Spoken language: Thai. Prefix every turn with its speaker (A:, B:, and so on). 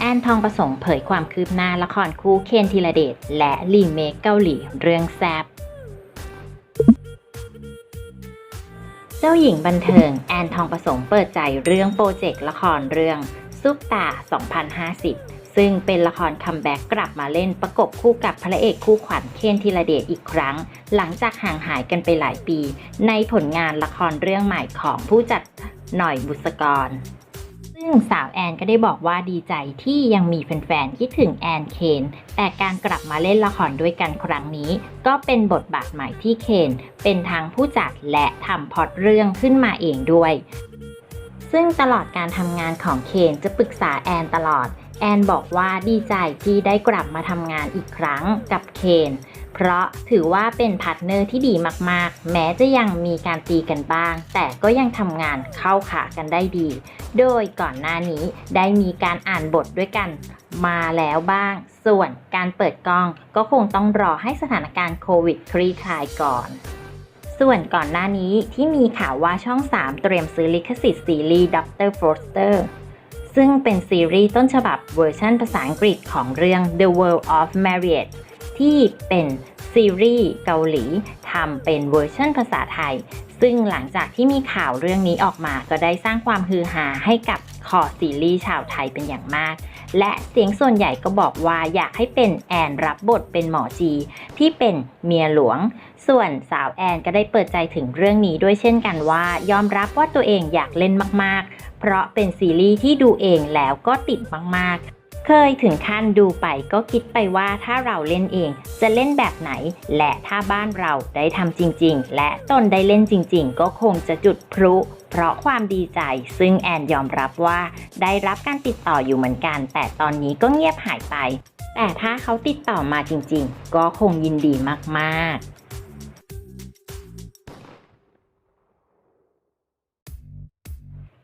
A: แอนทองประสงค์เผยความคืบหน้าละครคู่เคนธีรเดชและรีเมคเกาหลีเรื่องแซบเจ้าหญิงบันเทิงแอนทองประสงค์เปิดใจเรื่องโปรเจกต์ละครเรื่องซุปตา 2050 ซึ่งเป็นละครคัมแบ็กกลับมาเล่นประกบคู่กับพระเอกคู่ขวัญเคนธีรเดชอีกครั้ง หลังจากห่างหายกันไปหลายปี ในผลงานละครเรื่องใหม่ของผู้จัดหน่อยบุษกร งสาวแอนก็ได้บอกว่าดีใจที่ยังมีแฟนๆคิดถึงแอนเคน แต่การกลับมาเล่นละครด้วยกันครั้งนี้ ก็เป็นบทบาทใหม่ที่เคน เป็นทางผู้จัดและทำพอดเรื่องขึ้นมาเองด้วย ซึ่งตลอดการทำงานของเคนจะปรึกษาแอนตลอด แอนบอกว่าดีใจที่ได้กลับมาทำงานอีกครั้งกับเคน เพราะถือว่าเป็นพาร์ทเนอร์ที่ดีมากๆ แม้จะยังมีการตีกันบ้าง แต่ก็ยังทำงานเข้าขากันได้ดี โดยก่อนหน้านี้ได้มีการอ่านบทด้วยกันมาแล้วบ้าง ส่วนการเปิดกล้องก็คงต้องรอให้สถานการณ์โควิดคลี่คลายก่อนส่วนก่อนหน้านี้ที่มีข่าวว่าช่อง 3 เตรียมซื้อลิขสิทธิ์ซีรีส์ด็อกเตอร์ฟรอสเตอร์ ซึ่งเป็นซีรีส์ต้นฉบับเวอร์ชันภาษาอังกฤษของเรื่อง The World of Marriott ที่เป็น ซีรีส์เกาหลีทำเป็นเวอร์ชันภาษาไทย ซึ่งหลังจากที่มีข่าวเรื่องนี้ออกมาก็ได้สร้างความฮือฮาให้กับคอซีรีส์ชาวไทยเป็นอย่างมาก และเสียงส่วนใหญ่ก็บอกว่าอยากให้เป็นแอนรับบทเป็นหมอจี ที่เป็นเมียหลวง ส่วนสาวแอนก็ได้เปิดใจถึงเรื่องนี้ด้วยเช่นกันว่ายอมรับว่าตัวเองอยากเล่นมากๆ เพราะเป็นซีรีส์ที่ดูเองแล้วก็ติดมากๆ เคยถึงขั้นดูไปก็คิดไปว่าถ้าเราเล่นเอง จะเล่นแบบไหน และถ้าบ้านเราได้ทำจริง ๆ และตนได้เล่นจริง ๆ ก็คงจะจุดพลุเพราะความดีใจซึ่งแอนยอมรับว่าได้รับการติดต่ออยู่เหมือนกัน แต่ตอนนี้ก็เงียบหายไป แต่ถ้าเขาติดต่อมาจริง ๆ ก็คงยินดีมากๆ